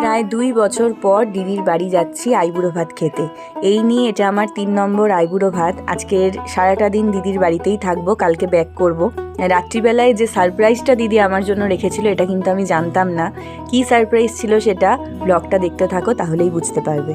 প্রায় দুই বছর পর দিদির বাড়ি যাচ্ছি আইবুড়ো ভাত খেতে। এই নিয়ে এটা আমার তিন নম্বর আইবুড়ো ভাত। আজকের সারাটা দিন দিদির বাড়িতেই থাকব, কালকে ব্যাক করব। রাত্রিবেলায় যে সারপ্রাইজটা দিদি আমার জন্য রেখেছিল, এটা কিন্তু আমি জানতাম না। কি সারপ্রাইজ ছিল সেটা? ব্লগটা দেখতে থাকো, তাহলেই বুঝতে পারবে।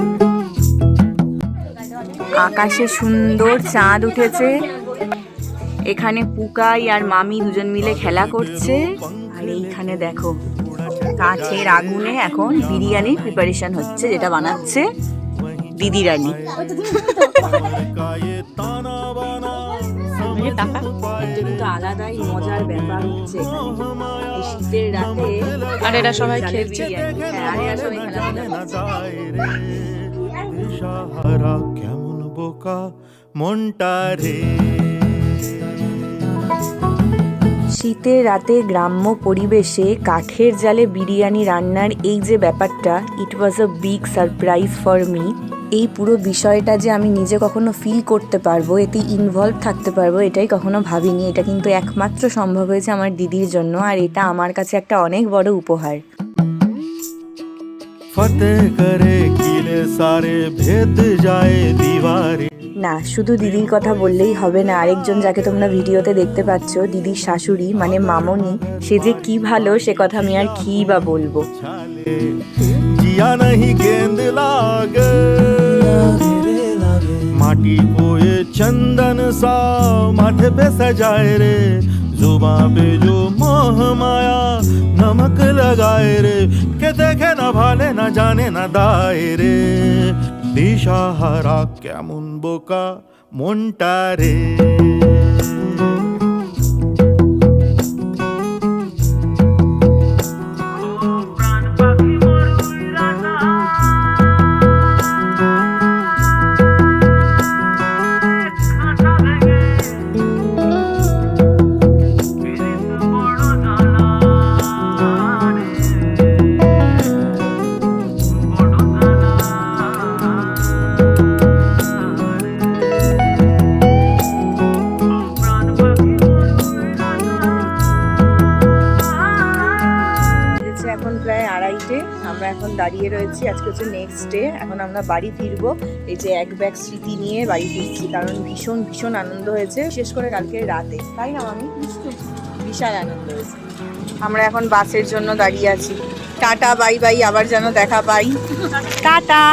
আকাশে সুন্দর চাঁদ উঠেছে। এখানে পুকাই আর মামি দুজন মিলে খেলা করছে। আর এইখানে দেখো কাঠের আগুনে এখন বিরিয়ানির প্রিপারেশন হচ্ছে যেটা বানাচ্ছে দিদি রানী। আলাদাই মজার ব্যাপার হচ্ছে শীতের রাতে আর এরা সবাই খেলছে। আর এরা সবাই বোকা মনটা রে। শীতের রাতে গ্রাম্য পরিবেশে কাঠের জালে বিরিয়ানি রান্নার এই যে ব্যাপারটা it was a big surprise for me এই পুরো বিষয়টা যে আমি নিজে কখনো ফিল করতে পারব, এতে ইনভলভ থাকতে পারব, এটাই কখনো ভাবিনি। এটা কিন্তু একমাত্র সম্ভব হয়েছে আমার দিদির জন্য, আর এটা আমার কাছে একটা অনেক বড় উপহার। ফতেহ করে কিলে সারে ভেদ যায় দিওয়ারে না শুধু দিদির কথা বললেই হবে না আরেকজন যাকে তোমরা ভিডিওতে দেখতে পাচ্ছ দিদির শাশুড়ি মানে মামনি সে যে কি ভালো সে কথা আমি আর কি বা বলব? জিয়া মাটি পোয়ে চন্দন সা মাঠে পে যায় রে। জুবা পে জো মোহ মায়া নমক লাগায় রে। কে দেখে না দায় রে। দিশাহারা কেমন বোকা মনটা রে। প্রায় আমরা এখন দাঁড়িয়ে রয়েছি আজকে হচ্ছে নেক্সট ডে এখন আমরা বাড়ি ফিরবো। এই যে এক ব্যাগ স্মৃতি নিয়ে বাড়ি ফিরছি কারণ ভীষণ ভীষণ আনন্দ হয়েছে বিশেষ করে কালকে রাতে। তাই না আমি বিশাল আনন্দ হয়েছে। আমরা এখন বাসের জন্য দাঁড়িয়ে আছি। টাটা বাই বাই আবার যেন দেখা পাই। টাটা!